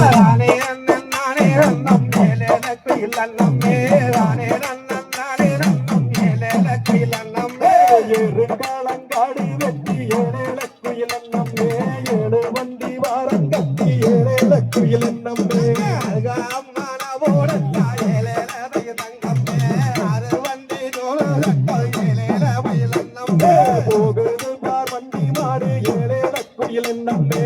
நானே அண்ணன் நானே அண்ணம் ஏலேல குயில் அண்ணம்மே அண்ணன் நானே அண்ணம்மே வெட்டி அண்ணம்மே ஏழு வண்டி வாரம் கட்டி அண்ணம்மே தங்கம்மே ஆறு வண்டி அண்ணம்மே போகுது பார் வண்டி மாடு அண்ணம்மே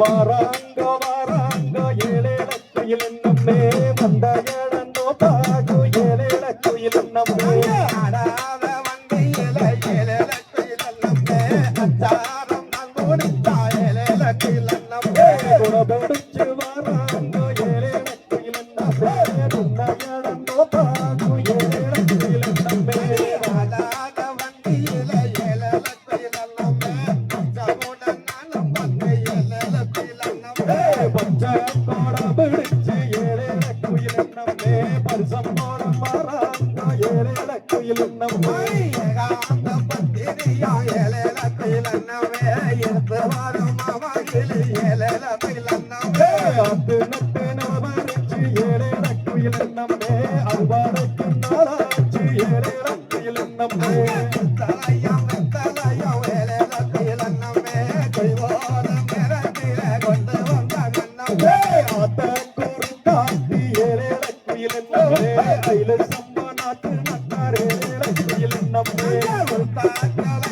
வாராங்க வாராங்க ஏழேல குயில் அண்ணம்மே வந்த ஏழந்தோ தாகு ஏழேல குயில் அண்ணம்மே ஆடாத வண்டியில ஏலேல குயில் அண்ணம்மே அச்சாரம் நான் முடித்தா ஏலேல குயில் அண்ணம்மே குடபிடிச்சு அண்ணம்மே பரிசம் போட மாறாங்க ஏழேல குயில் அண்ணம்மே ஏகாந்த பத்திரியா ஏலேல குயில் அண்ணம்மே எடுத்து வரும் மாமாகிலி ஏலேல குயில் அண்ணம்மே ஆத்து நட்டு நவமரிச்சு ஏழேல குயில் அண்ணம்மே அறுவாடைக்கு நாளாச்சு ஏழேல குயில் அண்ணம்மே தலையம் தலையம் ஏலேல குயில் அண்ணம்மே கைவோரம் மிரட்டில கொண்டு வந்த கண்ணம்மே ஆத்த. Thank you.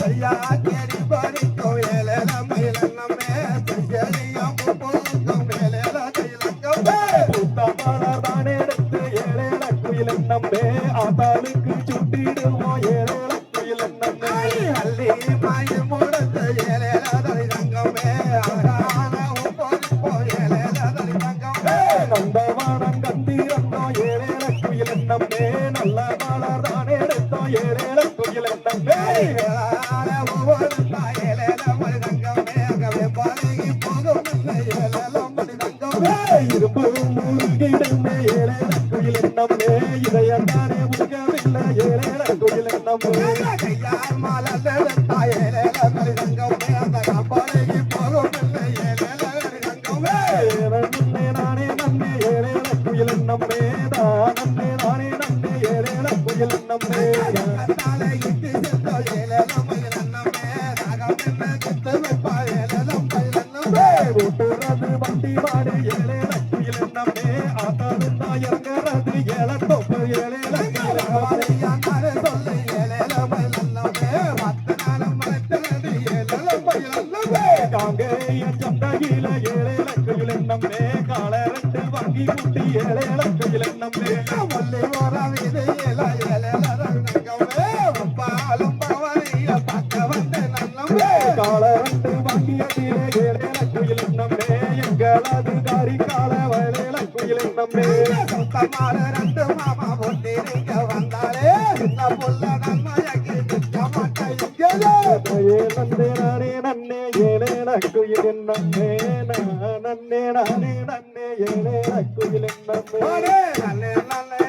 சரியா பூக்கும் ஏலேல மயிலண்ணம்மே பூட்டா மலர் நானே எடுத்து ஏழேல குயில் நம்பே ஆத்தாளுக்கு சுட்டிடுவோம் ஏழேல குயில் அள்ளி மாய் முடத்து நந்தவானம் இரும்பு மூழ்கிடுமே ஏழேல குயில் அண்ணம்மே இதயத்தானே உருகவில்லை ஏழேல குயில் அண்ணம்மே கையார் மாலெடுத்தா ஏலேல மரிதங்கமே அந்த நானே நன்னே குயில் குயில் அண்ணம்மே கால ரெண்டு வங்கி குட்டி ஏழை குயில் அண்ணம்மே ஏ நன்னே நானே நன்னே ஏழேல குயில் அண்ணம்மே நன்னே நானே நன்னே ஏழேல குயில் அண்ணம்மே